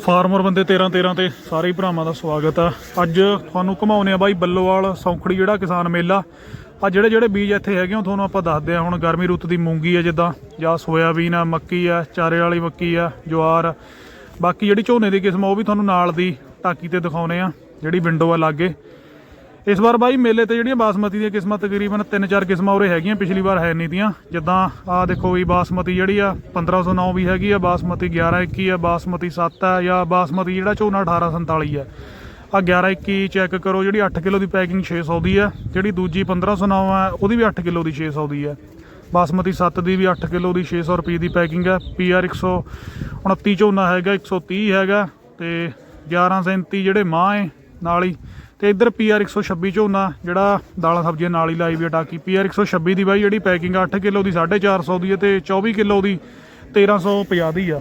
Farmer ਬੰਦੇ 13 13 ਤੇ ਸਾਰੇ ਹੀ ਭਰਾਵਾਂ ਦਾ ਸਵਾਗਤ ਆ। ਅੱਜ ਤੁਹਾਨੂੰ ਘਮਾਉਨੇ ਆ ਬਾਈ ਬੱਲੋਵਾਲ ਸੌਂਖੜੀ ਜਿਹੜਾ ਕਿਸਾਨ ਮੇਲਾ। ਆ ਜਿਹੜੇ ਜਿਹੜੇ ਬੀਜ ਇੱਥੇ ਹੈਗੇ ਉਹ ਤੁਹਾਨੂੰ ਆਪਾਂ ਦੱਸਦੇ ਆ। ਹੁਣ ਗਰਮੀ ਰੁੱਤ ਦੀ ਮੂੰਗੀ ਆ ਜਿੱਦਾਂ, ਜਾਂ ਸੋਇਆਬੀਨ ਆ, ਮੱਕੀ ਆ, ਚਾਰੇ ਵਾਲੀ ਮੱਕੀ ਆ, ਜਵਾਰ ਆ। ਬਾਕੀ ਜਿਹੜੀ ਝੋਨੇ ਦੀ ਕਿਸਮ ਆ, ਉਹ ਵੀ ਤੁਹਾਨੂੰ ਨਾਲ ਦੀ ਟਾਕੀ ਤੇ ਦਿਖਾਉਨੇ ਆ। ਜਿਹੜੀ ਵਿੰਡੋ ਆ ਲਾਗੇ। ਇਸ ਵਾਰ ਬਾਈ ਮੇਲੇ ਤੇ ਜਿਹੜੀਆਂ ਬਾਸਮਤੀ ਦੀਆਂ ਕਿਸਮਾਂ ਤਕਰੀਬਨ 3-4 ਕਿਸਮਾਂ ਉਰੇ ਹੈਗੀਆਂ, ਪਿਛਲੀ ਵਾਰ ਹੈ ਨਹੀਂ ਦੀਆਂ ਜਿੱਦਾਂ ਆਹ ਦੇਖੋ ਵੀ ਬਾਸਮਤੀ ਜਿਹੜੀ ਆ 1509 ਵੀ ਹੈਗੀ ਆ, ਬਾਸਮਤੀ 1121 ਆ, ਬਾਸਮਤੀ 7 ਆ, ਜਾਂ ਬਾਸਮਤੀ ਜਿਹੜਾ ਝੋਨਾ 1847 ਆ। ਆ 1121 ਚੈੱਕ ਕਰੋ, ਜਿਹੜੀ 8 ਕਿਲੋ ਦੀ ਪੈਕਿੰਗ 600 ਦੀ ਆ, ਜਿਹੜੀ ਦੂਜੀ 1509 ਆ, ਉਹਦੀ ਵੀ 8 ਕਿਲੋ ਦੀ 600 ਦੀ ਆ। ਬਾਸਮਤੀ 7 ਦੀ ਵੀ 8 ਕਿਲੋ ਦੀ 600 ਰੁਪਏ ਦੀ ਪੈਕਿੰਗ ਆ, ਪੀਆਰ 129 ਝੋਨਾ ਹੈਗਾ 130 ਹੈਗਾ, ਤੇ 1137 ਜਿਹੜੇ ਮਾਂ ਏ, ਨਾਲ ਹੀ ਤੇ ਇੱਧਰ ਪੀਆਰ 126 ਝੋਨਾ ਜਿਹੜਾ ਦਾਲਾਂ ਸਬਜ਼ੀਆਂ ਨਾਲ ਹੀ ਲਾਈ ਵੀ ਆ ਟਾਕੀ ਪੀਆਰ 126 ਦੀ ਬਾਈ, ਜਿਹੜੀ ਪੈਕਿੰਗ 8 ਕਿਲੋ ਦੀ 450 ਦੀ ਹੈ ਤੇ 24 ਕਿਲੋ ਦੀ 1350 ਦੀ ਆ।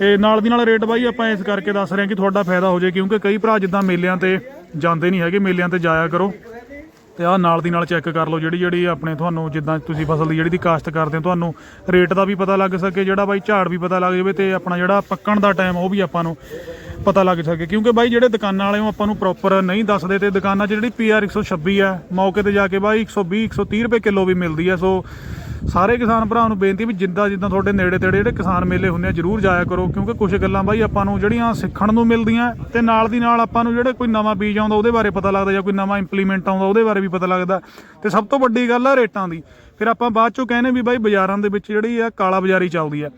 ਇਹ ਨਾਲ ਦੀ ਨਾਲ ਰੇਟ ਬਾਈ ਆਪਾਂ ਇਸ ਕਰਕੇ ਦੱਸ ਰਹੇ ਹਾਂ ਕਿ ਤੁਹਾਡਾ ਫਾਇਦਾ ਹੋ ਜਾਏ, ਕਿਉਂਕਿ ਕਈ ਭਰਾ ਜਿੱਦਾਂ ਮੇਲਿਆਂ ਤੇ ਜਾਂਦੇ ਨਹੀਂ ਹੈਗੇ, ਮੇਲਿਆਂ ਤੇ ਜਾਇਆ ਕਰੋ। ਤੇ ਆਹ ਨਾਲ ਦੀ ਨਾਲ ਚੈੱਕ ਕਰ ਲਓ ਜਿਹੜੀ ਜਿਹੜੀ ਆਪਣੇ ਤੁਹਾਨੂੰ ਜਿੱਦਾਂ ਤੁਸੀਂ ਫਸਲ ਦੀ ਜਿਹੜੀ ਦੀ ਕਾਸ਼ਤ ਕਰਦੇ ਹੋ, ਤੁਹਾਨੂੰ ਰੇਟ ਦਾ ਵੀ ਪਤਾ ਲੱਗ ਸਕੇ, ਜਿਹੜਾ ਬਾਈ ਝਾੜ ਵੀ ਪਤਾ ਲੱਗ ਜਾਵੇ ਤੇ ਆਪਣਾ ਜਿਹੜਾ ਪੱਕਣ ਦਾ ਟਾਈਮ ਉਹ ਵੀ ਆਪਾਂ ਨੂੰ ਪਤਾ ਲੱਗ ਸਕੇ। ਕਿਉਂਕਿ ਬਾਈ ਜਿਹੜੇ ਦੁਕਾਨਾਂ ਵਾਲੇ ਉਹ ਆਪਾਂ ਨੂੰ ਪ੍ਰੋਪਰ ਨਹੀਂ ਦੱਸਦੇ ਤੇ ਦੁਕਾਨਾਂ 'ਚ ਜਿਹੜੀ ਪੀਆਰ 126 ਆ, ਮੌਕੇ ਤੇ ਜਾ ਕੇ ਬਾਈ 120 130 ਰੁਪਏ ਕਿਲੋ ਵੀ ਮਿਲਦੀ ਹੈ ਸੋ ਸਾਰੇ ਕਿਸਾਨ ਭਰਾ ਨੂੰ ਬੇਨਤੀ ਵੀ ਜਿੱਦਾਂ ਜਿੱਦਾਂ ਤੁਹਾਡੇ ਨੇੜੇ ਤੇੜੇ ਜਿਹੜੇ ਕਿਸਾਨ ਮੇਲੇ ਹੁੰਦੇ ਆ, ਜਰੂਰ ਜਾਇਆ ਕਰੋ, ਕਿਉਂਕਿ ਕੁਝ ਗੱਲਾਂ ਬਾਈ ਆਪਾਂ ਨੂੰ ਜਿਹੜੀਆਂ ਸਿੱਖਣ ਨੂੰ ਮਿਲਦੀਆਂ ਤੇ ਨਾਲ ਦੀ ਨਾਲ ਆਪਾਂ ਨੂੰ ਜਿਹੜੇ ਕੋਈ ਨਵਾਂ ਬੀਜ ਆਉਂਦਾ ਉਹਦੇ ਬਾਰੇ ਪਤਾ ਲੱਗਦਾ ਜਾਂ ਕੋਈ ਨਵਾਂ ਇੰਪਲੀਮੈਂਟ ਆਉਂਦਾ ਉਹਦੇ ਬਾਰੇ ਵੀ ਪਤਾ ਲੱਗਦਾ। ਤੇ ਸਭ ਤੋਂ ਵੱਡੀ ਗੱਲ ਆ ਰੇਟਾਂ ਦੀ। ਫਿਰ ਆਪਾਂ ਬਾਅਦ ਚੋਂ ਕਹਿੰਦੇ ਵੀ ਬਾਈ ਬਾਜ਼ਾਰਾਂ ਦੇ ਵਿੱਚ ਜਿਹੜੀ ਆ ਕਾਲਾ ਬਾਜ਼ਾਰੀ ਚੱਲਦੀ ਆ।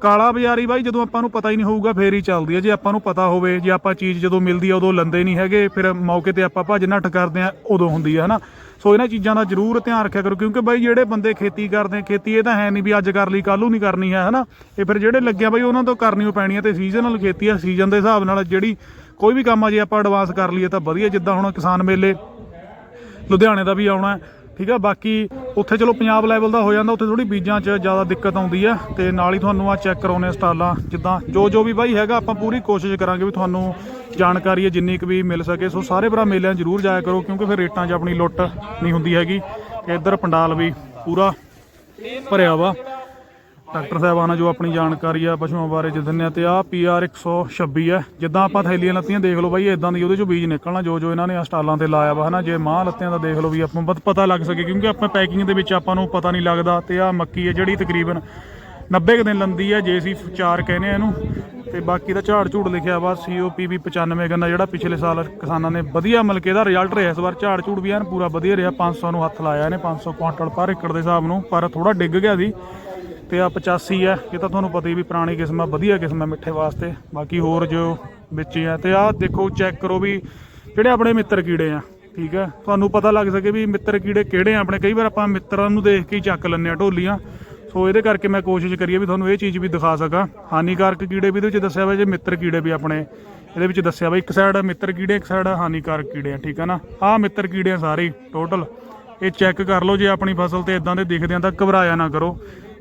ਕਾਲਾ ਬਾਜ਼ਾਰੀ ਬਾਈ ਜਦੋਂ ਆਪਾਂ ਨੂੰ ਪਤਾ ਹੀ ਨਹੀਂ ਹੋਊਗਾ, ਫੇਰ ਹੀ ਚੱਲਦੀ ਹੈ ਜੇ ਆਪਾਂ ਨੂੰ ਪਤਾ ਹੋਵੇ, ਜੇ ਆਪਾਂ ਚੀਜ਼ ਜਦੋਂ ਮਿਲਦੀ ਆ ਉਦੋਂ ਲੰਦੇ ਨਹੀਂ ਹੈਗੇ, ਫਿਰ ਮੌਕੇ ਤੇ ਆਪਾਂ ਭੱਜ ਨੱਠ ਕਰਦੇ ਆ, ਉਦੋਂ ਹੁੰਦੀ ਹੈ ਹਨਾ? ਸੋ ਇਹਨਾਂ ਚੀਜ਼ਾਂ ਦਾ ਜ਼ਰੂਰ ਧਿਆਨ ਰੱਖਿਆ ਕਰੋ, ਕਿਉਂਕਿ ਬਾਈ ਜਿਹੜੇ ਬੰਦੇ ਖੇਤੀ ਕਰਦੇ ਖੇਤੀ ਇਹ ਤਾਂ ਹੈ ਨਹੀਂ ਵੀ ਅੱਜ ਕਰ ਲਈ ਕੱਲ ਨਹੀਂ ਕਰਨੀ ਹੈ, ਹਨਾ? ਇਹ ਫਿਰ ਜਿਹੜੇ ਲੱਗਿਆ ਬਾਈ ਉਹਨਾਂ ਤੋਂ ਕਰਨੀ ਓ ਪੈਣੀ ਹੈ ਤੇ ਸੀਜ਼ਨਲ ਖੇਤੀ ਆ ਸੀਜ਼ਨ ਦੇ ਹਿਸਾਬ ਨਾਲ ਜਿਹੜੀ ਕੋਈ ਵੀ ਕੰਮ ਆ, ਜੇ ਆਪਾਂ ਐਡਵਾਂਸ ਕਰ ਲਈਏ ਤਾਂ ਵਧੀਆ, ਜਿੱਦਾਂ ਹੁਣ ਕਿਸਾਨ ਮੇਲੇ ਲੁਧਿਆਣੇ ਦਾ ਵੀ ਆਉਣਾ ਠੀਕ ਆ? ਬਾਕੀ ਉੱਥੇ ਚਲੋ ਪੰਜਾਬ ਲੈਵਲ ਦਾ ਹੋ ਜਾਂਦਾ, ਉੱਥੇ ਥੋੜੀ ਬੀਜਾਂ 'ਚ ਜ਼ਿਆਦਾ ਦਿੱਕਤ ਆਉਂਦੀ ਆ ਤੇ ਨਾਲ ਹੀ ਤੁਹਾਨੂੰ ਆ ਚੈੱਕ ਕਰਾਉਣੇ ਆ ਸਟਾਲਾਂ, ਜਿੱਦਾਂ ਜੋ ਜੋ ਵੀ ਬਾਈ ਹੈਗਾ, ਆਪਾਂ ਪੂਰੀ ਕੋਸ਼ਿਸ਼ ਕਰਾਂਗੇ ਵੀ ਤੁਹਾਨੂੰ ਜਾਣਕਾਰੀ ਹੈ ਜਿੰਨੀ ਕੁ ਵੀ ਮਿਲ ਸਕੇ। ਸੋ ਸਾਰੇ ਭਰਾ ਮੇਲਿਆਂ ਜ਼ਰੂਰ ਜਾਇਆ ਕਰੋ ਕਿਉਂਕਿ ਫਿਰ ਰੇਟਾਂ 'ਚ ਆਪਣੀ ਲੁੱਟ ਨਹੀਂ ਹੁੰਦੀ ਹੈਗੀ। ਤੇ ਇੱਧਰ ਪੰਡਾਲ ਵੀ ਪੂਰਾ ਭਰਿਆ ਵਾ। ਡਾਕਟਰ ਸਾਹਿਬਾਨ ਜੋ ਆਪਣੀ ਜਾਣਕਾਰੀ ਆ ਪਸ਼ੂਆਂ ਬਾਰੇ ਚ ਦਿੰਦੇ ਆ ਤੇ ਆ ਪੀਆਰ 126 ਹੈ ਜਿੱਦਾਂ ਆਪਾਂ ਥੈਲੀਆਂ ਲੱਤੀਆਂ ਦੇਖ ਲਓ ਬਾਈ ਇਦਾਂ ਦੀ ਉਹਦੇ ਚੋਂ ਬੀਜ ਨਿਕਲਣਾ ਜੋ ਜੋ ਇਹਨਾਂ ਨੇ ਆ ਸਟਾਲਾਂ ਤੇ ਲਾਇਆ ਵਾ, ਹਨਾ। ਜੇ ਮਾਂ ਲੱਤਿਆਂ ਦਾ ਦੇਖ ਲਓ ਵੀ ਆਪਾਂ ਨੂੰ ਪਤਾ ਲੱਗ ਸਕੇ ਕਿਉਂਕਿ ਆਪਾਂ ਪੈਕਿੰਗ ਦੇ ਵਿੱਚ ਆਪਾਂ ਨੂੰ ਪਤਾ ਨਹੀਂ ਲੱਗਦਾ। ਤੇ ਆ ਮੱਕੀ ਹੈ ਜਿਹੜੀ ਤਕਰੀਬਨ 90 ਕੁ ਦਿਨ ਲੰਦੀ ਆ ਜੇਸੀ 4 ਕਹਿੰਦੇ ਆ ਇਹਨੂੰ ਤੇ ਬਾਕੀ ਦਾ ਝਾੜ ਝੂੜ ਲਿਖਿਆ ਵਾ ਸੀਓਪੀਵੀ 95 ਗੰਨਾ ਜਿਹੜਾ ਪਿਛਲੇ ਸਾਲ ਕਿਸਾਨਾਂ ਨੇ ਵਧੀਆ ਮਿਲ ਕੇ ਇਹਦਾ ਰਿਜ਼ਲਟ ਰਿਹਾ ਇਸ ਵਾਰ, ਝਾੜ ਝੂੜ ਵੀ ਐਨ ਪੂਰਾ ਵਧੀਆ ਰਿਹਾ 500 ਨੂੰ ਹੱਥ ਲਾਇਆ ਇਹਨੇ 500 ਕੁਆਂਟਲ ਪਰ ਏਕੜ ਦੇ ਹਿਸਾਬ ਨੂੰ, ਪਰ ਥੋੜਾ ਡਿੱਗ ਗਿਆ ਸੀ ਤੇ ਆ 85 ਹੈ, ਇਹ ਤਾਂ ਤੁਹਾਨੂੰ ਪਤਾ ਹੀ ਵੀ ਪੁਰਾਣੀ ਕਿਸਮ ਆ, ਵਧੀਆ ਕਿਸਮ ਆ ਮਿੱਠੇ ਵਾਸਤੇ, ਬਾਕੀ ਹੋਰ ਜੋ ਵਿੱਚ ਆ, ਤੇ ਆਹ ਦੇਖੋ ਚੈੱਕ ਕਰੋ ਵੀ ਜਿਹੜੇ ਆਪਣੇ ਮਿੱਤਰ ਕੀੜੇ ਆ, ਠੀਕ ਹੈ, ਤੁਹਾਨੂੰ ਪਤਾ ਲੱਗ ਸਕੇ ਵੀ ਮਿੱਤਰ ਕੀੜੇ ਕਿਹੜੇ ਆ, ਆਪਣੇ ਕਈ ਵਾਰ ਆਪਾਂ ਮਿੱਤਰਾਂ ਨੂੰ ਦੇਖ ਕੇ ਹੀ ਚੱਕ ਲੈਂਦੇ ਆ ਢੋਲੀਆਂ ਸੋ ਇਹਦੇ ਕਰਕੇ ਮੈਂ ਕੋਸ਼ਿਸ਼ ਕਰੀਏ ਵੀ ਤੁਹਾਨੂੰ ਇਹ ਚੀਜ਼ ਵੀ ਦਿਖਾ ਸਕਾਂ। ਹਾਨੀਕਾਰਕ ਕੀੜੇ ਵੀ ਇਹਦੇ ਵਿੱਚ ਦੱਸਿਆ ਹੋਇਆ ਜੇ ਮਿੱਤਰ ਕੀੜੇ ਵੀ ਆਪਣੇ, ਇਹਦੇ ਵਿੱਚ ਦੱਸਿਆ ਵਾ। ਇੱਕ ਸਾਈਡ ਮਿੱਤਰ ਕੀੜੇ, ਇੱਕ ਸਾਈਡ ਹਾਨੀਕਾਰਕ ਕੀੜੇ ਆ, ਠੀਕ ਆ ਨਾ? ਆਹ ਮਿੱਤਰ ਕੀੜੇ ਆ ਸਾਰੇ ਟੋਟਲ ਇਹ ਚੈੱਕ ਕਰ ਲਓ ਜੇ ਆਪਣੀ ਫਸਲ ਤੇ ਇਦਾਂ ਦੇ ਦਿਖਦੇ ਆ ਤਾਂ ਘਬਰਾਇਆ ਨਾ ਕਰੋ।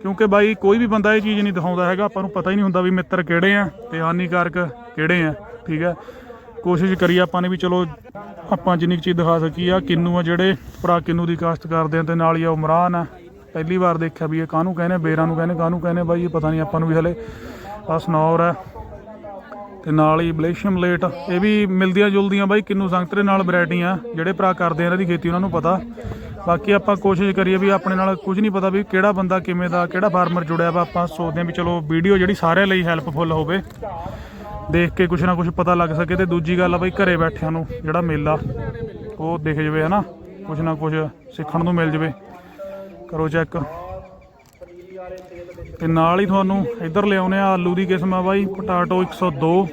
ਕਿਉਂਕਿ ਬਾਈ, ਕੋਈ ਵੀ ਬੰਦਾ ਇਹ ਚੀਜ਼ ਨਹੀਂ ਦਿਖਾਉਂਦਾ ਹੈਗਾ। ਆਪਾਂ ਨੂੰ ਪਤਾ ਹੀ ਨਹੀਂ ਹੁੰਦਾ ਵੀ ਮਿੱਤਰ ਕਿਹੜੇ ਆ ਤੇ ਹਾਨੀਕਾਰਕ ਕਿਹੜੇ ਆ, ਠੀਕ ਹੈ ਕੋਸ਼ਿਸ਼ ਕਰੀ ਆਪਾਂ ਨੇ ਵੀ ਚਲੋ, ਆਪਾਂ ਜਿੰਨੀ ਕੁ ਚੀਜ਼ ਦਿਖਾ ਸਕੀ ਆ, ਕਿੰਨੂ ਆ ਜਿਹੜੇ ਭਰਾ ਕਿੰਨੂ ਦੀ ਕਾਸ਼ਤ ਕਰਦੇ ਆ ਤੇ ਨਾਲ ਹੀ ਆ ਉਮਰਾਨ ਆ। ਪਹਿਲੀ ਵਾਰ ਦੇਖਿਆ ਵੀ ਇਹ ਕਾਹਨੂੰ ਕਹਿੰਦੇ, ਬੇਰਾਂ ਨੂੰ ਕਹਿੰਦੇ, ਕਾਹਨੂੰ ਕਹਿੰਦੇ ਬਾਈ, ਇਹ ਪਤਾ ਨਹੀਂ ਆਪਾਂ ਨੂੰ ਵੀ ਹਲੇ ਆ ਸਨੌਰ ਹੈ ਤੇ ਨਾਲ ਹੀ ਬਲੇਸ਼ੀਅਮ ਲੇਟ, ਇਹ ਵੀ ਮਿਲਦੀਆਂ ਜੁਲਦੀਆਂ ਬਾਈ, ਕਿੰਨੂ ਸੰਗਤਰੇ ਨਾਲ ਵੈਰਾਈਟੀਆਂ ਜਿਹੜੇ ਭਰਾ ਕਰਦੇ ਆ ਇਹਨਾਂ ਦੀ ਖੇਤੀ, ਉਹਨਾਂ ਨੂੰ ਪਤਾ। ਬਾਕੀ ਆਪਾਂ ਕੋਸ਼ਿਸ਼ ਕਰੀਏ ਵੀ ਆਪਣੇ ਨਾਲ ਕੁਝ ਨਹੀਂ ਪਤਾ ਵੀ ਕਿਹੜਾ ਬੰਦਾ ਕਿਵੇਂ ਦਾ, ਕਿਹੜਾ ਫਾਰਮਰ ਜੁੜਿਆ ਵਾ, ਆਪਾਂ ਸੋਚਦੇ ਹਾਂ ਵੀ ਚਲੋ ਵੀਡੀਓ ਜਿਹੜੀ ਸਾਰਿਆਂ ਲਈ ਹੈਲਪਫੁਲ ਹੋਵੇ, ਦੇਖ ਕੇ ਕੁਝ ਨਾ ਕੁਝ ਪਤਾ ਲੱਗ ਸਕੇ ਤੇ ਦੂਜੀ ਗੱਲ ਆ ਬਾਈ ਘਰੇ ਬੈਠਿਆਂ ਨੂੰ ਜਿਹੜਾ ਮੇਲਾ, ਉਹ ਦਿਖ ਜਵੇ ਹਨਾ ਕੁਝ ਨਾ ਕੁਝ ਸਿੱਖਣ ਨੂੰ ਮਿਲ ਜਵੇ। ਕਰੋ ਚੈੱਕ। ਤੇ ਨਾਲ ਹੀ ਤੁਹਾਨੂੰ ਇੱਧਰ ਲਿਆਉਨੇ ਆ ਆਲੂ ਦੀ ਕਿਸਮ ਆ ਬਾਈ, ਪਟਾਟੋ 102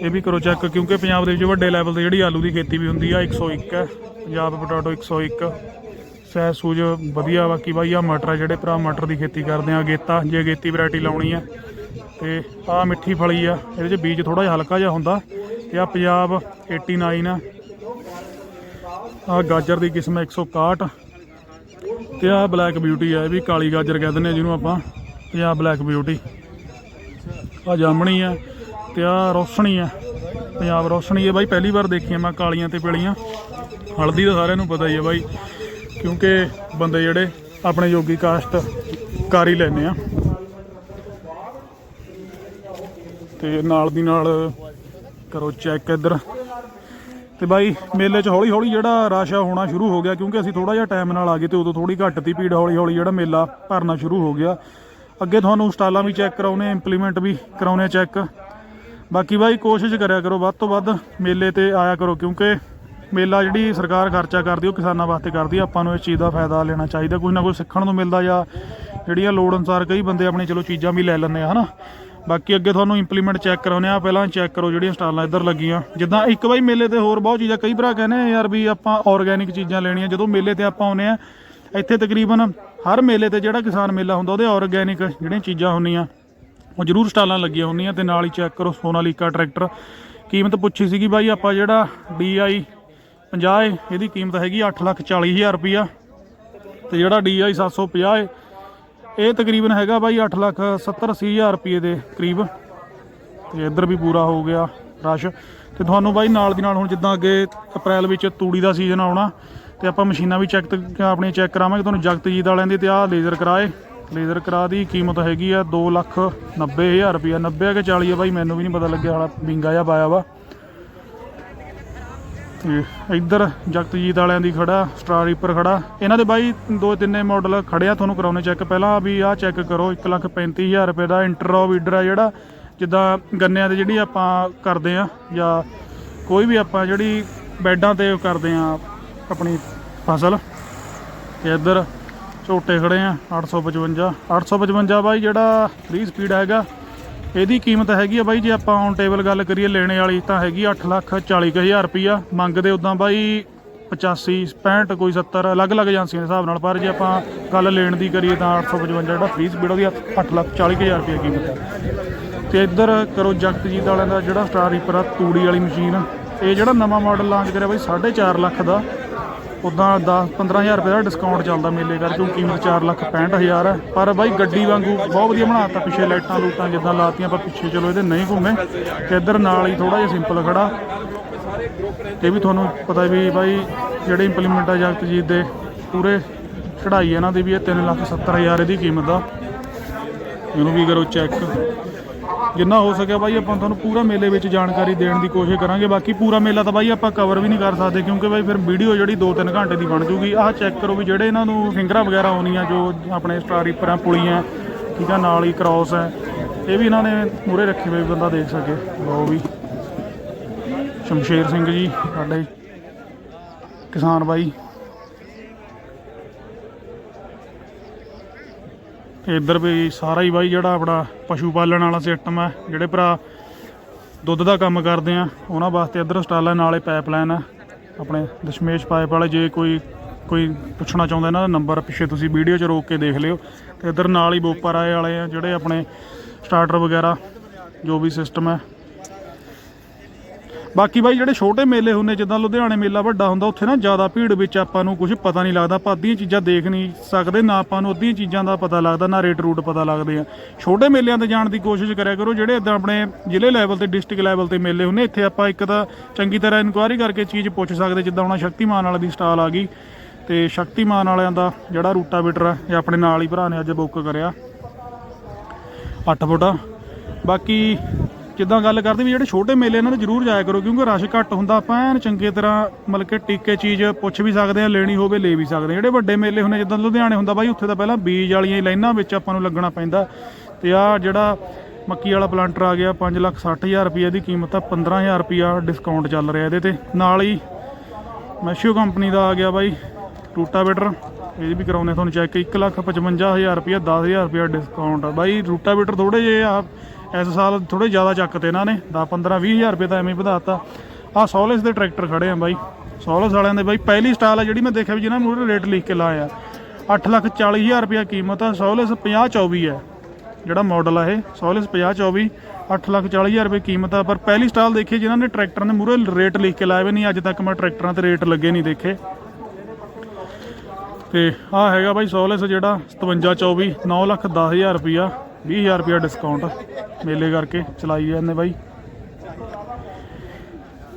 ਇਹ ਵੀ ਕਰੋ ਚੈੱਕ, ਕਿਉਂਕਿ ਪੰਜਾਬ ਦੇ ਵਿੱਚ ਵੱਡੇ ਲੈਵਲ ਤੇ ਜਿਹੜੀ ਆਲੂ ਦੀ ਖੇਤੀ ਵੀ ਹੁੰਦੀ ਆ 101 ਹੈ। ਪੰਜਾਬ ਪਟਾਟੋ 101 ਸਹਿ ਸੂਜ ਵਧੀਆ, ਬਾਕੀ ਬਾਈ ਆ ਮਟਰ ਆ ਜਿਹੜੇ ਭਰਾ ਮਟਰ ਦੀ ਖੇਤੀ ਕਰਦੇ ਆ ਅਗੇਤਾ ਜੇ ਅਗੇਤੀ ਵੈਰਾਈਟੀ ਲਾਉਣੀ ਆ। ਤੇ ਆ ਮਿੱਠੀ ਫਲੀ ਆ, ਇਹਦੇ ਚ ਬੀਜ ਥੋੜਾ ਜਿਹਾ ਹਲਕਾ ਜਿਹਾ ਹੁੰਦਾ। ਤੇ ਆ ਪੰਜਾਬ 89 ਆ। ਆ ਗਾਜਰ ਦੀ ਕਿਸਮ ਹੈ 161 ਤੇ ਆ ਬਲੈਕ ਬਿਊਟੀ ਆ, ਇਹ ਵੀ ਕਾਲੀ ਗਾਜਰ ਕਹਿ ਦਿੰਦੇ ਆ ਜਿਹਨੂੰ ਆਪਾਂ, ਤੇ ਆ ਬਲੈਕ ਬਿਊਟੀ ਆ ਜਾਮਣੀ ਆ ਤੇ ਆ ਰੋਸ਼ਣੀ ਆ, ਪੰਜਾਬ ਰੋਸ਼ਣੀ ਹੈ ਬਾਈ, ਪਹਿਲੀ ਵਾਰ ਦੇਖੀ ਮੈਂ ਕਾਲੀਆਂ ਤੇ ਪੀਲੀਆਂ। ਹਲਦੀ ਤਾਂ ਸਾਰਿਆਂ ਨੂੰ ਪਤਾ ਹੀ ਹੈ ਬਾਈ, ਕਿਉਂਕਿ ਬੰਦੇ ਜਿਹੜੇ ਆਪਣੇ ਯੋਗੀ ਕਾਸ਼ਤ ਕਰ ਹੀ ਲੈਂਦੇ ਆ। ਤੇ ਨਾਲ ਦੀ ਨਾਲ ਕਰੋ ਚੈੱਕ ਇੱਧਰ। ਤੇ ਬਾਈ ਮੇਲੇ 'ਚ ਹੌਲੀ ਹੌਲੀ ਜਿਹੜਾ ਰਸ਼ ਆ ਹੋਣਾ ਸ਼ੁਰੂ ਹੋ ਗਿਆ, ਕਿਉਂਕਿ ਅਸੀਂ ਥੋੜਾ ਜਿਹਾ ਟਾਈਮ ਨਾਲ ਆ ਗਏ ਤੇ ਉਦੋਂ ਥੋੜੀ ਘੱਟ ਤੀ ਭੀੜ ਹੌਲੀ ਹੌਲੀ ਜਿਹੜਾ ਮੇਲਾ ਭਰਨਾ ਸ਼ੁਰੂ ਹੋ ਗਿਆ। ਅੱਗੇ ਤੁਹਾਨੂੰ ਸਟਾਲਾਂ ਵੀ ਚੈੱਕ ਕਰਾਉਨੇ ਇੰਪਲੀਮੈਂਟ ਵੀ ਕਰਾਉਨੇ ਚੈੱਕ ਬਾਕੀ ਬਾਈ ਕੋਸ਼ਿਸ਼ ਕਰਿਆ ਕਰੋ, ਵੱਧ ਤੋਂ ਵੱਧ ਮੇਲੇ ਤੇ ਆਇਆ ਕਰੋ, ਕਿਉਂਕਿ ਮੇਲਾ ਜਿਹੜੀ ਸਰਕਾਰ ਖਰਚਾ ਕਰਦੀ, ਉਹ ਕਿਸਾਨਾਂ ਵਾਸਤੇ ਕਰਦੀ ਆਪਾਂ ਨੂੰ ਇਸ ਚੀਜ਼ ਦਾ ਫਾਇਦਾ ਲੈਣਾ ਚਾਹੀਦਾ ਕੁਝ ਨਾ ਕੁਝ ਸਿੱਖਣ ਨੂੰ ਮਿਲਦਾ ਜਾਂ ਜਿਹੜੀਆਂ ਲੋੜ ਅਨੁਸਾਰ ਕਈ ਬੰਦੇ ਆਪਣੇ, ਚਲੋ ਚੀਜ਼ਾਂ ਵੀ ਲੈ ਲੈਂਦੇ ਆ, ਹਨਾ? ਬਾਕੀ ਅੱਗੇ ਤੁਹਾਨੂੰ ਇੰਪਲੀਮੈਂਟ ਚੈੱਕ ਕਰਾਉਨੇ ਆ ਪਹਿਲਾਂ ਚੈੱਕ ਕਰੋ ਜਿਹੜੀਆਂ ਸਟਾਲਾਂ ਇੱਧਰ ਲੱਗੀਆਂ। ਜਿੱਦਾਂ ਇੱਕ ਬਾਈ ਮੇਲੇ ਤੇ ਹੋਰ ਬਹੁਤ ਚੀਜ਼ਾਂ, ਕਈ ਭਰਾ ਕਹਿੰਦੇ ਆ ਯਾਰ ਵੀ ਆਪਾਂ ਆਰਗੈਨਿਕ ਚੀਜ਼ਾਂ ਲੈਣੀਆਂ। ਜਦੋਂ ਮੇਲੇ ਤੇ ਆਪਾਂ ਆਉਨੇ ਆ ਇੱਥੇ ਤਕਰੀਬਨ ਹਰ ਮੇਲੇ ਤੇ ਜਿਹੜਾ ਕਿਸਾਨ ਮੇਲਾ ਹੁੰਦਾ, ਉਹਦੇ ਆਰਗੈਨਿਕ ਜਿਹੜੀਆਂ ਚੀਜ਼ਾਂ ਹੁੰਦੀਆਂ, ਉਹ ਜ਼ਰੂਰ ਸਟਾਲਾਂ ਲੱਗੀਆਂ ਹੁੰਦੀਆਂ ਤੇ ਨਾਲ ਹੀ ਚੈੱਕ ਕਰੋ ਸੋਨਾਲੀਕਾ ਟਰੈਕਟਰ। ਕੀਮਤ ਪੁੱਛੀ ਸੀਗੀ ਬਾਈ, ਆਪਾਂ ਜਿਹੜਾ DI 50 ਏ, ਇਹਦੀ ਕੀਮਤ ਹੈਗੀ 840000 ਰੁਪਿਆ ਤੇ ਜਿਹੜਾ DI 750 ਏ ਇਹ ਤਕਰੀਬਨ ਹੈਗਾ ਬਾਈ 870000 ਰੁਪਏ ਦੇ ਕਰੀਬ। ਤੇ ਇੱਧਰ ਵੀ ਪੂਰਾ ਹੋ ਗਿਆ ਰਸ਼। ਤੇ ਤੁਹਾਨੂੰ ਬਾਈ ਨਾਲ ਦੀ ਨਾਲ ਹੁਣ ਜਿੱਦਾਂ ਅੱਗੇ ਅਪ੍ਰੈਲ ਵਿੱਚ ਤੂੜੀ ਦਾ ਸੀਜ਼ਨ ਆਉਣਾ, ਤੇ ਆਪਾਂ ਮਸ਼ੀਨਾਂ ਵੀ ਚੈੱਕ ਆਪਣੀਆਂ ਚੈੱਕ ਕਰਾਵਾਂਗੇ। ਤੁਹਾਨੂੰ ਜਗਤਜੀਤ ਵਾਲਿਆਂ ਦੀ ਤੇ ਆਹ ਲੇਜ਼ਰ ਕਰਾਏ। ਲੇਜ਼ਰ ਕਰਾ ਦੀ, ਕੀਮਤ ਹੈਗੀ ਆ 2 ਲੱਖ 90000 ਰੁਪਇਆ। 90 ਕਿ 40 ਆ ਬਾਈ, ਮੈਨੂੰ ਵੀ ਨਹੀਂ ਪਤਾ ਲੱਗਿਆ ਹਾਲਾ ਬਿੰਗਾ ਜਿਹਾ ਪਾਇਆ ਵਾ। ਤੇ ਇੱਧਰ ਜਗਤਜੀਤ ਵਾਲਿਆਂ ਦੀ ਖੜਾ, ਸਟਾਰ ਰੀਪਰ ਖੜਾ। ਇਹਨਾਂ ਦੇ ਬਾਈ ਦੋ ਤਿੰਨੇ ਮਾਡਲ ਖੜਿਆ, ਤੁਹਾਨੂੰ ਕਰਾਉਣੇ ਚੈੱਕ ਪਹਿਲਾਂ ਵੀ ਆਹ ਚੈੱਕ ਕਰੋ 135000 ਰੁਪਏ ਦਾ ਇੰਟਰੋ ਵੀਡਰ ਆ ਜਿਹੜਾ, ਜਿੱਦਾਂ ਗੰਨਿਆਂ 'ਤੇ ਜਿਹੜੀ ਆਪਾਂ ਕਰਦੇ ਆ ਜਾਂ ਕੋਈ ਵੀ ਆਪਾਂ ਜਿਹੜੀ ਬੈੱਡਾਂ ਤੇ ਕਰਦੇ ਆ ਆਪਣੀ ਫਸਲ। ਤੇ ਇੱਧਰ ਝੋਟੇ ਖੜੇ ਆ 855 855 ਬਾਈ ਜਿਹੜਾ 3 ਸਪੀਡ ਹੈਗਾ। ਇਹਦੀ ਕੀਮਤ ਹੈਗੀ ਆ ਬਾਈ, ਜੇ ਆਪਾਂ ਔਨ ਟੇਬਲ ਗੱਲ ਕਰੀਏ ਲੈਣੇ ਵਾਲੀ, ਤਾਂ ਹੈਗੀ 8 ਲੱਖ 40 ਕੁ ਹਜ਼ਾਰ ਰੁਪਈਆ। ਮੰਗਦੇ ਉਦਾਂ ਬਾਈ 85 65 ਕੋਈ 70 ਅਲੱਗ-ਅਲੱਗ ਏਜੰਸੀਆਂ ਦੇ ਹਿਸਾਬ ਨਾਲ, ਪਰ ਜੇ ਆਪਾਂ ਗੱਲ ਲੈਣ ਦੀ ਕਰੀਏ ਤਾਂ 855 ਜਿਹੜਾ 3 ਸਪੀਡ ਉਹਦੀ 8 ਲੱਖ 40 ਕੁ ਹਜ਼ਾਰ ਰੁਪਈਆ ਕੀਮਤ ਹੈ ਤੇ ਇੱਧਰ ਕਰੋ ਜਗਤਜੀਤ ਵਾਲਿਆਂ ਦਾ ਜਿਹੜਾ ਸਟਾਰ ਰੀਪਰ ਆ, ਤੂੜੀ ਵਾਲੀ ਮਸ਼ੀਨ। ਇਹ ਜਿਹੜਾ ਨਵਾਂ ਮਾਡਲ ਲਾਂਚ ਕਰਿਆ ਬਾਈ 4.5 ਲੱਖ ਦਾ। ਉਦਾਂ 10 15000 ਰੁਪਏ ਦਾ ਡਿਸਕਾਊਂਟ ਚੱਲਦਾ ਮੇਲੇ ਕਰਕੇ ਉਹ ਕੀਮਤ 4 ਲੱਖ 65000 ਹੈ। ਪਰ ਬਾਈ ਗੱਡੀ ਵਾਂਗੂ ਬਹੁਤ ਵਧੀਆ ਬਣਾਤਾ ਪਿੱਛੇ ਲਾਈਟਾਂ ਲੂਟਾਂ ਜਿੱਦਾਂ ਲਾਤੀਆਂ, ਪਰ ਪਿੱਛੇ ਚਲੋ ਇਹਦੇ ਨਹੀਂ ਘੁੰਮੇ। ਤੇ ਇੱਧਰ ਨਾਲ ਹੀ ਥੋੜਾ ਜਿਹਾ ਸਿੰਪਲ ਖੜਾ। ਤੇ ਵੀ ਤੁਹਾਨੂੰ ਪਤਾ ਵੀ ਬਾਈ ਜਿਹੜੇ ਇੰਪਲੀਮੈਂਟ ਆ ਜਗਤਜੀਤ ਦੇ, ਪੂਰੇ ਚੜਾਈ ਇਹਨਾਂ ਦੀ ਵੀ, ਇਹ 3 ਲੱਖ 70000 ਇਹਦੀ ਕੀਮਤ ਦਾ ਇਹਨੂੰ ਵੀ ਕਰੋ ਚੈੱਕ ਜਿੰਨਾ ਹੋ ਸਕਿਆ ਬਾਈ, ਆਪਾਂ ਤੁਹਾਨੂੰ ਪੂਰਾ ਮੇਲੇ ਵਿੱਚ ਜਾਣਕਾਰੀ ਦੇਣ ਦੀ ਕੋਸ਼ਿਸ਼ ਕਰਾਂਗੇ। ਬਾਕੀ ਪੂਰਾ ਮੇਲਾ ਤਾਂ ਬਾਈ ਆਪਾਂ ਕਵਰ ਵੀ ਨਹੀਂ ਕਰ ਸਕਦੇ, ਕਿਉਂਕਿ ਬਾਈ ਫਿਰ ਵੀਡੀਓ ਜਿਹੜੀ 2-3 ਘੰਟੇ ਦੀ ਬਣ ਜੂਗੀ। ਆਹ ਚੈੱਕ ਕਰੋ ਵੀ ਜਿਹੜੇ ਇਹਨਾਂ ਨੂੰ ਫਿੰਗਰਾਂ ਵਗੈਰਾ ਆਉਣੀਆਂ, ਜੋ ਆਪਣੇ ਸਟਾਰ ਰੀਪਰਾਂ ਪੁਲੀਆਂ, ਠੀਕ ਆ, ਨਾਲ ਹੀ ਕ੍ਰਾਸ ਹੈ ਇਹ ਵੀ ਇਹਨਾਂ ਨੇ ਮੂਰੇ ਰੱਖੇ ਹੋਏ ਵੀ ਬੰਦਾ ਦੇਖ ਸਕੇ। ਲਓ ਵੀ। ਸ਼ਮਸ਼ੇਰ ਸਿੰਘ ਜੀ, ਸਾਡੇ ਕਿਸਾਨ ਬਾਈ। ਇੱਧਰ ਵੀ ਸਾਰਾ ਹੀ ਬਾਈ ਜਿਹੜਾ ਆਪਣਾ ਪਸ਼ੂ ਪਾਲਣ ਵਾਲਾ ਸਿਸਟਮ ਹੈ ਜਿਹੜੇ ਭਰਾ ਦੁੱਧ ਦਾ ਕੰਮ ਕਰਦੇ ਆ, ਉਹਨਾਂ ਵਾਸਤੇ ਇੱਧਰ ਸਟਾਲਾਂ ਨਾਲੇ ਪਾਈਪਲਾਈਨ ਆ। ਆਪਣੇ ਦਸ਼ਮੇਸ਼ ਪਾਈਪ ਵਾਲੇ, ਜੇ ਕੋਈ ਕੋਈ ਪੁੱਛਣਾ ਚਾਹੁੰਦਾ ਇਹਨਾਂ ਦਾ ਨੰਬਰ ਪਿੱਛੇ ਤੁਸੀਂ ਵੀਡੀਓ 'ਚ ਰੋਕ ਕੇ ਦੇਖ ਲਿਓ। ਤੇ ਇੱਧਰ ਨਾਲ ਹੀ ਬੋਪਰ ਆਏ ਵਾਲੇ ਆ, ਜਿਹੜੇ ਆਪਣੇ ਸਟਾਰਟਰ ਵਗੈਰਾ, ਜੋ ਵੀ ਸਿਸਟਮ ਹੈ ਬਾਕੀ ਬਾਈ ਜਿਹੜੇ ਛੋਟੇ ਮੇਲੇ ਹੁੰਦੇ, ਜਿੱਦਾਂ ਲੁਧਿਆਣੇ ਮੇਲਾ ਵੱਡਾ ਹੁੰਦਾ, ਉੱਥੇ ਨਾ ਜ਼ਿਆਦਾ ਭੀੜ ਵਿੱਚ ਆਪਾਂ ਨੂੰ ਕੁਝ ਪਤਾ ਨਹੀਂ ਲੱਗਦਾ, ਆਪਾਂ ਅੱਧੀਆਂ ਚੀਜ਼ਾਂ ਦੇਖ ਨਹੀਂ ਸਕਦੇ, ਨਾ ਆਪਾਂ ਨੂੰ ਅੱਧੀਆਂ ਚੀਜ਼ਾਂ ਦਾ ਪਤਾ ਲੱਗਦਾ, ਨਾ ਰੇਟ ਰੂਟ ਪਤਾ ਲੱਗਦੇ ਆ। ਛੋਟੇ ਮੇਲਿਆਂ ਤੇ ਜਾਣ ਦੀ ਕੋਸ਼ਿਸ਼ ਕਰਿਆ ਕਰੋ, ਜਿਹੜੇ ਇਦਾਂ ਆਪਣੇ ਜ਼ਿਲ੍ਹੇ ਲੈਵਲ ਤੇ, ਡਿਸਟ੍ਰਿਕਟ ਲੈਵਲ ਤੇ ਮੇਲੇ ਹੁੰਦੇ, ਇੱਥੇ ਆਪਾਂ ਇੱਕ ਤਾਂ ਚੰਗੀ ਤਰ੍ਹਾਂ ਇਨਕੁਆਇਰੀ ਕਰਕੇ ਚੀਜ਼ ਪੁੱਛ ਸਕਦੇ, ਜਿੱਦਾਂ ਹੁਣ ਸ਼ਕਤੀਮਾਨ ਵਾਲੇ ਦੀ ਸਟਾਲ ਆ ਗਈ, ਤੇ ਸ਼ਕਤੀਮਾਨ ਵਾਲਿਆਂ ਦਾ ਜਿਹੜਾ ਰੂਟਾਵੇਟਰ ਹੈ ਇਹ ਆਪਣੇ ਨਾਲ ਹੀ ਭਰਾ ਨੇ ਅੱਜ ਬੁੱਕ ਕਰਿਆ 8 ਫੁੱਟਾ ਬਾਕੀ ਜਿੱਦਾਂ ਗੱਲ ਕਰਦੇ ਵੀ ਜਿਹੜੇ ਛੋਟੇ ਮੇਲੇ ਇਹਨਾਂ ਦੇ ਜ਼ਰੂਰ ਜਾਇਆ ਕਰੋ, ਕਿਉਂਕਿ ਰਸ਼ ਘੱਟ ਹੁੰਦਾ, ਆਪਾਂ ਐਨ ਚੰਗੇ ਤਰ੍ਹਾਂ ਮਤਲਬ ਕਿ ਟੀਕੇ ਚੀਜ਼ ਪੁੱਛ ਵੀ ਸਕਦੇ ਆ, ਲੈਣੀ ਹੋਵੇ, ਲੈ ਵੀ ਸਕਦੇ ਆ। ਜਿਹੜੇ ਵੱਡੇ ਮੇਲੇ ਹੁੰਦੇ ਜਿੱਦਾਂ ਲੁਧਿਆਣੇ ਹੁੰਦਾ ਬਾਈ, ਉੱਥੇ ਤਾਂ ਪਹਿਲਾਂ ਬੀਜ ਵਾਲੀਆਂ ਲਾਈਨਾਂ ਵਿੱਚ ਆਪਾਂ ਨੂੰ ਲੱਗਣਾ ਪੈਂਦਾ। ਤੇ ਆ ਜਿਹੜਾ ਮੱਕੀ ਵਾਲਾ ਪਲਾਂਟਰ ਆ ਗਿਆ 5 ਲੱਖ 60000 ਰੁਪਏ ਦੀ ਕੀਮਤ ਆ 15000 ਰੁਪਿਆ ਡਿਸਕਾਊਂਟ ਚੱਲ ਰਿਹਾ ਇਹਦੇ ਤੇ। ਨਾਲ ਹੀ ਮੈਸ਼ੋ ਕੰਪਨੀ ਦਾ ਆ ਗਿਆ ਬਾਈ, ਰੂਟਾਵੇਟਰ। ਇਹ ਵੀ ਕਰਾਉਨੇ ਤੁਹਾਨੂੰ ਚੈੱਕ 155000 ਰੁਪਿਆ 10000 ਰੁਪਿਆ ਡਿਸਕਾਊਂਟ ਆ। ਬਾਈ, ਰੂਟਾਵੇਟਰ ਥੋੜੇ ਜਿਹੇ ਆ ਇਸ ਸਾਲ ਥੋੜੇ ਜ਼ਿਆਦਾ ਚੱਕਤੇ ਇਹਨਾਂ ਨੇ 10 15 20000 ਰੁਪਏ ਤਾਂ ਐਵੇਂ ਹੀ ਵਧਾਤਾ ਆ ਸੋਲਿਸ ਦੇ ਟਰੈਕਟਰ ਖੜੇ ਆ ਬਾਈ। ਸੋਲਿਸ ਵਾਲਿਆਂ ਦੇ ਬਾਈ, ਪਹਿਲੀ ਸਟਾਲ ਆ ਜਿਹੜੀ ਮੈਂ ਦੇਖਿਆ ਵੀ ਜਿਹਨਾਂ ਮੂਰੇ ਰੇਟ ਲਿਖ ਕੇ ਲਾਇਆ। 8 ਲੱਖ 40000 ਰੁਪਏ ਕੀਮਤ ਆ, ਸੋਲਿਸ 5024 ਹੈ। ਜਿਹੜਾ ਮਾਡਲ ਆ ਇਹ, ਸੋਲਿਸ 5024 8 ਲੱਖ 40000 ਰੁਪਏ ਕੀਮਤ ਆ। ਪਰ ਪਹਿਲੀ ਸਟਾਲ ਦੇਖੀ ਜਿਨ੍ਹਾਂ ਨੇ ਟਰੈਕਟਰਾਂ ਦੇ ਮੂਰੇ ਰੇਟ ਲਿਖ ਕੇ ਲਾਏ ਵੀ ਨਹੀਂ, ਅੱਜ ਤੱਕ ਮੈਂ ਟਰੈਕਟਰਾਂ ਤੇ ਰੇਟ ਲੱਗੇ ਨਹੀਂ ਦੇਖੇ। ਤੇ ਆ ਹੈਗਾ ਬਾਈ ਸੋਲਿਸ ਜਿਹੜਾ 5724 9 ਲੱਖ 10000 ਰੁਪਿਆ 20000 ਰੁਪਿਆ ਡਿਸਕਾਊਂਟ ਮੇਲੇ ਕਰਕੇ ਚਲਾਈ ਜਾਂਦੇ ਬਾਈ।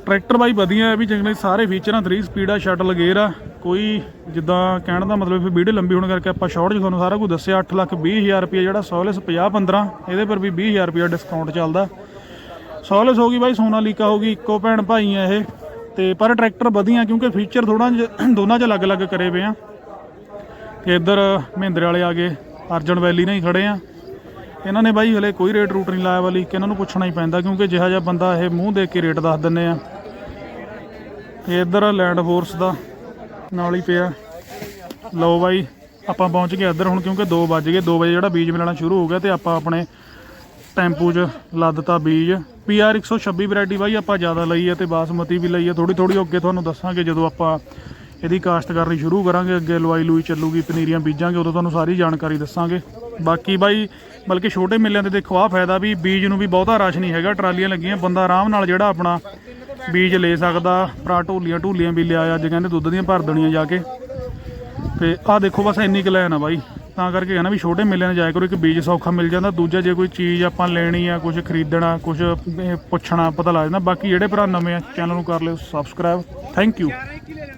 ਟਰੈਕਟਰ ਬਾਈ ਵਧੀਆ ਹੈ ਵੀ ਜੰਗਲੇ ਸਾਰੇ ਫੀਚਰਾਂ 3 ਸਪੀਡ ਆ ਸ਼ਟਲ ਗੇਅਰ ਆ, ਕੋਈ ਜਿੱਦਾਂ ਕਹਿਣ ਦਾ ਮਤਲਬ ਵੀ ਵੀਡੀਓ ਲੰਬੀ ਹੋਣ ਕਰਕੇ ਆਪਾਂ ਸ਼ਾਰਟ 'ਚ ਤੁਹਾਨੂੰ ਸਾਰਾ ਕੁਝ ਦੱਸਿਆ 8 ਲੱਖ 20 ਹਜ਼ਾਰ ਰੁਪਏ ਜਿਹੜਾ ਸੋਲਿਸ 50 15 ਇਹਦੇ ਪਰ ਵੀ 20 ਹਜ਼ਾਰ ਰੁਪਏ ਡਿਸਕਾਊਂਟ ਚੱਲਦਾ। ਸੋਲਿਸ ਹੋ ਗਈ ਬਾਈ ਸੋਨਾਲੀਕਾ ਹੋ ਗਈ, ਇੱਕੋ ਭੈਣ ਭਾਈ ਆ ਇਹ। ਤੇ ਪਰ ਟਰੈਕਟਰ ਵਧੀਆ ਕਿਉਂਕਿ ਫੀਚਰ ਥੋੜਾ ਦੋਨਾਂ 'ਚ ਅਲੱਗ-ਅਲੱਗ ਕਰੇ ਪਏ ਆ। ਤੇ ਇੱਧਰ ਮਹਿੰਦਰ ਵਾਲੇ ਆ ਗਏ, ਅਰਜਨ ਵੈਲੀ ਨਾਲ ਹੀ ਖੜੇ ਆ। ਇਹਨਾਂ ਨੇ ਬਾਈ ਹਲੇ ਕੋਈ ਰੇਟ ਰੂਟ ਨਹੀਂ ਲਾਇਆ ਵਾਲੀ ਕਿ ਇਹਨਾਂ ਨੂੰ ਪੁੱਛਣਾ ਹੀ ਪੈਂਦਾ, ਕਿਉਂਕਿ ਜਿਹਾ ਜਿਹਾ ਬੰਦਾ ਇਹ ਮੂੰਹ ਦੇਖ ਕੇ ਰੇਟ ਦੱਸ ਦਿੰਨੇ ਆ। ਤੇ ਇੱਧਰ ਲੈਂਡ ਫੋਰਸ ਦਾ, ਨਾਲ ਹੀ ਪਿਆ। ਲਓ ਬਾਈ, ਆਪਾਂ ਪਹੁੰਚ ਗਏ ਇੱਧਰ ਹੁਣ, ਕਿਉਂਕਿ 2 ਵੱਜ ਗਏ 2 ਵਜੇ ਜਿਹੜਾ ਬੀਜ ਮਿਲਣਾ ਸ਼ੁਰੂ ਹੋ ਗਿਆ ਤੇ ਆਪਾਂ ਆਪਣੇ ਟੈਂਪੂ 'ਚ ਲੱਦਤਾ ਬੀਜ। PR 126 ਵੈਰਾਈਟੀ ਬਾਈ ਆਪਾਂ ਜ਼ਿਆਦਾ ਲਈ ਹੈ ਤੇ ਬਾਸਮਤੀ ਵੀ ਲਈ ਹੈ ਥੋੜੀ ਥੋੜੀ ਅੱਗੇ ਤੁਹਾਨੂੰ ਦੱਸਾਂਗੇ, ਜਦੋਂ ਆਪਾਂ ਇਹਦੀ ਕਾਸ਼ਤ ਕਰਨੀ ਸ਼ੁਰੂ ਕਰਾਂਗੇ, ਅੱਗੇ ਲਵਾਈ ਲੂਈ ਚੱਲੂਗੀ, ਪਨੀਰੀਆਂ ਬੀਜਾਂਗੇ, ਉਦੋਂ ਤੁਹਾਨੂੰ ਸਾਰੀ ਜਾਣਕਾਰੀ ਦੱਸਾਂਗੇ। ਬਾਕੀ ਬਾਈ ਬਲਕਿ ਛੋਟੇ ਮੇਲਿਆਂ ਤੇ ਦੇਖੋ ਆ ਫਾਇਦਾ ਵੀ ਬੀਜ ਨੂੰ ਵੀ ਬਹੁਤਾ ਰਸ਼ ਨਹੀਂ ਹੈਗਾ, ਟਰਾਲੀਆਂ ਲੱਗੀਆਂ, ਬੰਦਾ ਆਰਾਮ ਨਾਲ ਜਿਹੜਾ ਆਪਣਾ ਬੀਜ ਲੈ ਸਕਦਾ, ਭਰਾ ਢੋਲੀਆਂ ਢੋਲੀਆਂ ਵੀ ਲਿਆ ਅੱਜ ਕਹਿੰਦੇ ਦੁੱਧ ਦੀਆਂ ਭਰ ਦੇਣੀਆਂ ਜਾ ਕੇ। ਤੇ ਆਹ ਦੇਖੋ ਬਸ ਇੰਨੀ ਕੁ ਲੈਣ ਆ ਬਾਈ, ਤਾਂ ਕਰਕੇ ਹੈ ਨਾ ਵੀ ਛੋਟੇ ਮੇਲਿਆਂ 'ਚ ਜਾਇਆ ਕਰੋ, ਇੱਕ ਬੀਜ ਸੌਖਾ ਮਿਲ ਜਾਂਦਾ, ਦੂਜਾ ਜੇ ਕੋਈ ਚੀਜ਼ ਆਪਾਂ ਲੈਣੀ ਆ ਕੁਝ ਖਰੀਦਣਾ ਕੁਝ ਪੁੱਛਣਾ, ਪਤਾ ਲੱਗ ਜਾਂਦਾ। ਬਾਕੀ ਜਿਹੜੇ ਭਰਾ ਨਵੇਂ ਆ, ਚੈਨਲ ਨੂੰ ਕਰ ਲਿਓ ਸਬਸਕ੍ਰਾਈਬ ਥੈਂਕ ਯੂ